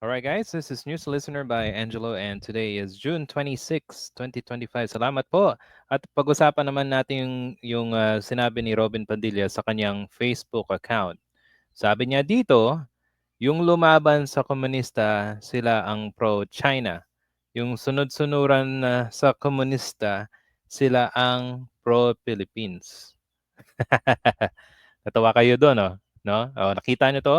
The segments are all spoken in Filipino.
Alright guys, this is News Listener by Angelo and today is June 26, 2025. Salamat po. At pag-usapan naman natin yung, yung uh, sinabi ni Robin Padilla sa kanyang Facebook account. Sabi niya dito, yung lumaban sa komunista, sila ang pro-China. Yung sunod-sunuran uh, sa komunista, sila ang pro-Philippines. Natawa kayo doon, oh, no? Oh, nakita niyo to?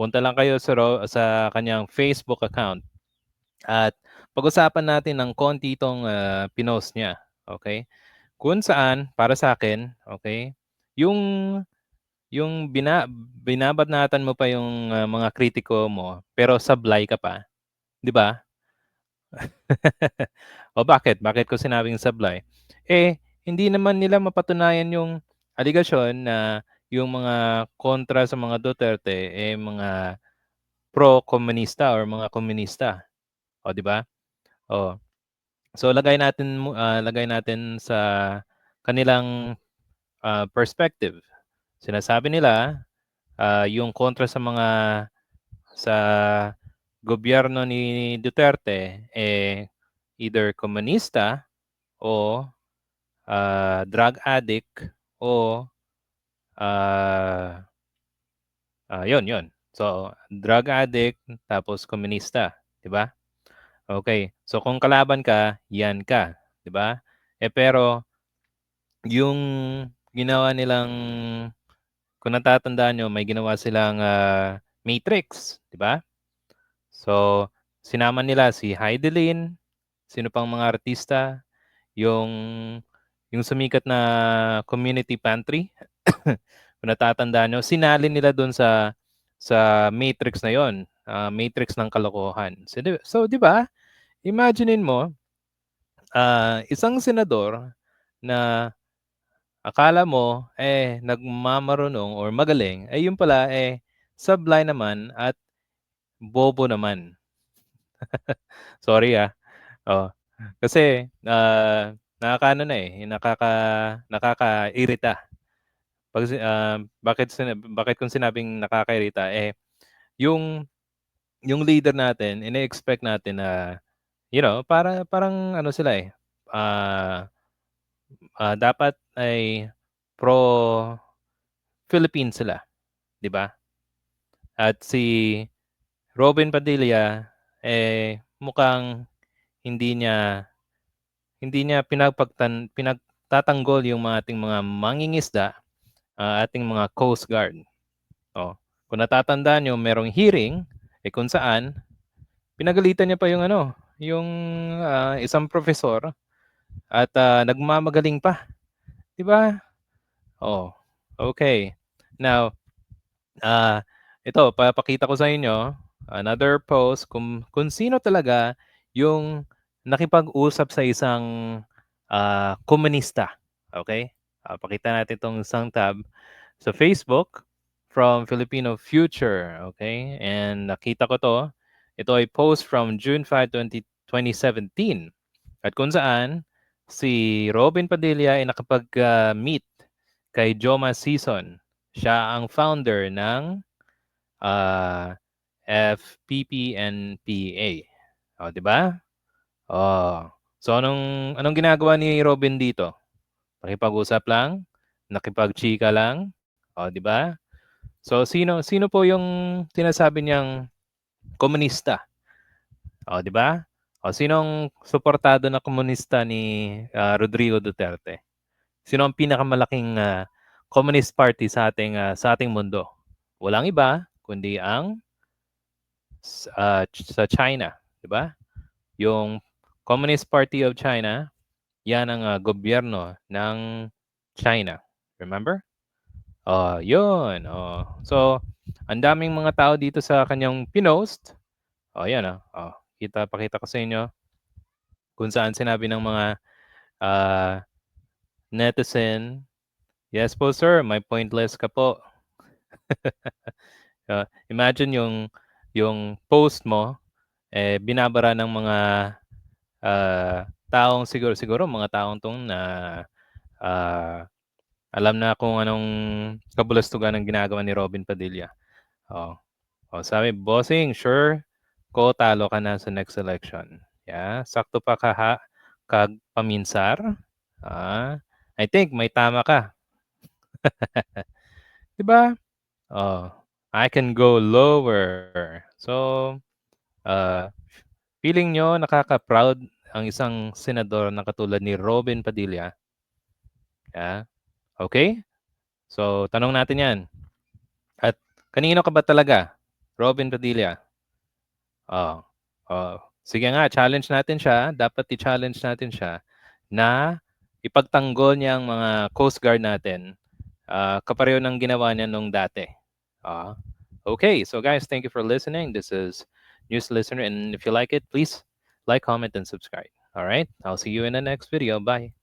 Punta lang kayo sa, sa kanyang Facebook account. At pag-usapan natin ng konti itong uh, pinost niya. Okay? Kung saan, para sa akin, okay, yung yung bina, binabanatan mo pa yung uh, mga kritiko mo, pero sablay ka pa. Di ba? o bakit? Bakit ko sinabing sablay? Eh, hindi naman nila mapatunayan yung aligasyon na yung mga kontra sa mga Duterte eh mga pro-komunista or mga komunista. O di ba? O. So lagay natin uh, lagay natin sa kanilang uh, perspective. Sinasabi nila uh, yung kontra sa mga sa gobyerno ni Duterte eh either komunista o uh, drug addict o uh, uh, yun, yun. So, drug addict, tapos komunista, di ba? Okay. So, kung kalaban ka, yan ka, di ba? Eh, pero, yung ginawa nilang, kung natatandaan nyo, may ginawa silang uh, Matrix, di ba? So, sinama nila si Heidelin, sino pang mga artista, yung yung sumikat na community pantry kung natatandaan nyo, sinali nila doon sa sa matrix na yon, uh, matrix ng kalokohan. So, di, so, di ba? Imaginein mo, uh, isang senador na akala mo eh nagmamarunong or magaling, eh, yung pala eh sablay naman at bobo naman. Sorry ah. Oh. Kasi uh, nakakaano na eh, nakaka nakakairita pag uh, bakit bakit kung sinabing nakakairita eh yung yung leader natin ine-expect natin na you know para parang ano sila eh uh, uh, dapat ay pro Philippine sila, 'di ba? At si Robin Padilla eh mukhang hindi niya hindi niya pinagpagtan pinagtatanggol yung mga ating mga mangingisda uh, ating mga Coast Guard. Oh, kung natatandaan nyo, merong hearing eh kung saan pinagalitan niya pa yung ano, yung uh, isang profesor at uh, nagmamagaling pa. 'Di ba? Oh, okay. Now, uh, ito, papakita ko sa inyo another post kung, kung sino talaga yung nakipag-usap sa isang uh, komunista. Okay? Uh, pakita natin itong isang tab sa Facebook from Filipino Future. Okay? And nakita ko to. Ito ay post from June 5, 20, 2017. At kung saan, si Robin Padilla ay nakapag-meet uh, kay Joma Season. Siya ang founder ng uh, FPPNPA. O, di ba? Oh. So anong anong ginagawa ni Robin dito? Nakipag-usap lang, nakipag-chika lang, o di ba? So sino sino po yung sinasabi niyang komunista? O di ba? O sinong suportado na komunista ni uh, Rodrigo Duterte? Sino ang pinakamalaking uh, communist party sa ating uh, sa ating mundo? Walang iba kundi ang uh, sa China, di ba? Yung Communist Party of China yan ang uh, gobyerno ng China. Remember? Oh, yun. Oh. So, ang daming mga tao dito sa kanyang pinost. Oh, yan ah. Oh. Kita, pakita ko sa inyo kung saan sinabi ng mga uh, netizen, yes po sir, may pointless ka po. uh, imagine yung yung post mo eh binabara ng mga uh, taong siguro siguro mga taong tong na uh, alam na kung anong kabulastugan ang ginagawa ni Robin Padilla. Oh. Oh, sabi, bossing, sure. ko talo ka na sa next election. Yeah, sakto pa ka ha, kag paminsar. Ah, I think may tama ka. 'Di ba? Oh, I can go lower. So, uh, feeling nyo nakaka-proud ang isang senador na katulad ni Robin Padilla? Yeah. Okay? So, tanong natin 'yan. At kanino ka ba talaga? Robin Padilla? Oh, oh. Sige nga, challenge natin siya. Dapat i-challenge natin siya na ipagtanggol niya ang mga Coast Guard natin. Uh, kapareho ng ginawa niya nung dati. Ah. Okay, so guys, thank you for listening. This is News Listener, and if you like it, please like, comment, and subscribe. All right, I'll see you in the next video. Bye.